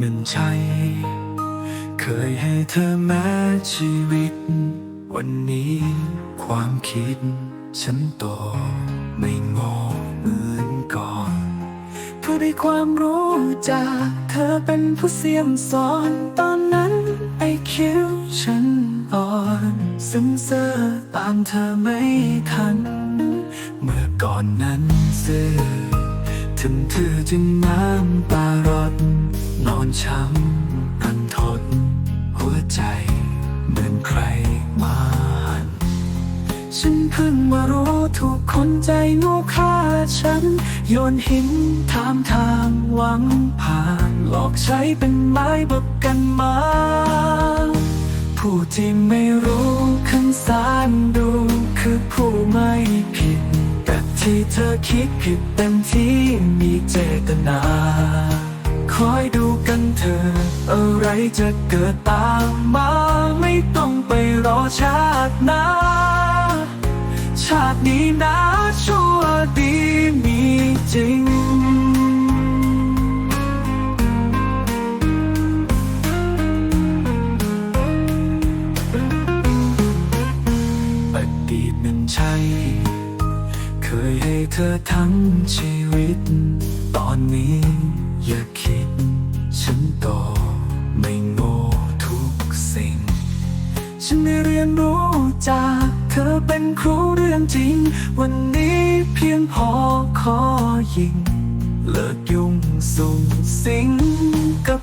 เงินใช้ เคยให้เธอแม้ชีวิต วันนี้ความคิด ฉันต่อไม่งอเหมือนก่อนเพื่อได้ความรู้จากเธอเป็นผู้เสียมสอนตอนนั้นไอคิวฉันอ่อนซึมเซอร์ตามเธอไม่ทัน เมื่อก่อนนั้นซื่อถึงเธอจึงน้ำตา นอนช้ำรันทด หัวใจเหมือนใครมาหัน ฉันเพิ่งมารู้ถูกคนใจงูฆ่าฉัน โยนหินถามทางหวังผ่านหลอกใช้เป็นไม้บกกันมา ผู้ที่ไม่รู้คำสารดูคือผู้ไม่ผิด แต่ที่เธอคิดผิดเต็มที่มีเจตนา คอยดู อะไรจะเกิดตามมาไม่ต้องไปรอชาติหน้า ชาตินี้นะชั่วดีมีจริง อดีตนั้นใช่ เคยให้เธอทั้งชีวิต ตอนนี้ ฉันได้เรียนรู้จากเธอเป็นครูเรื่องจริง วันนี้เพียงพอขอยิง เลิกยุ่งสุงสิงกับ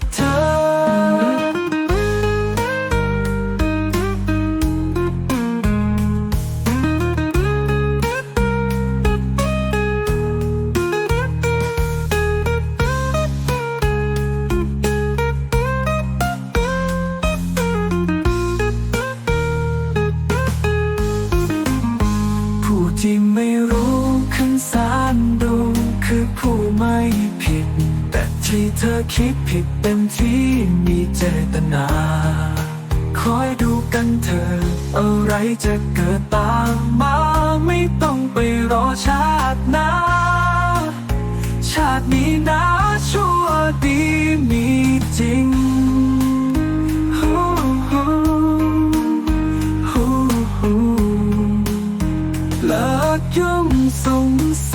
ไม่รู้คำสารดูคือผู้ไม่ผิด แต่ที่เธอคิดผิดเต็มที่มีเจตนา คอยดูกันเถอะอะไรจะเกิดตามมา ไม่ต้องไปรอชาติหน้า ชาตินี้นะชั่วดีมีจริง ดย่อมสงส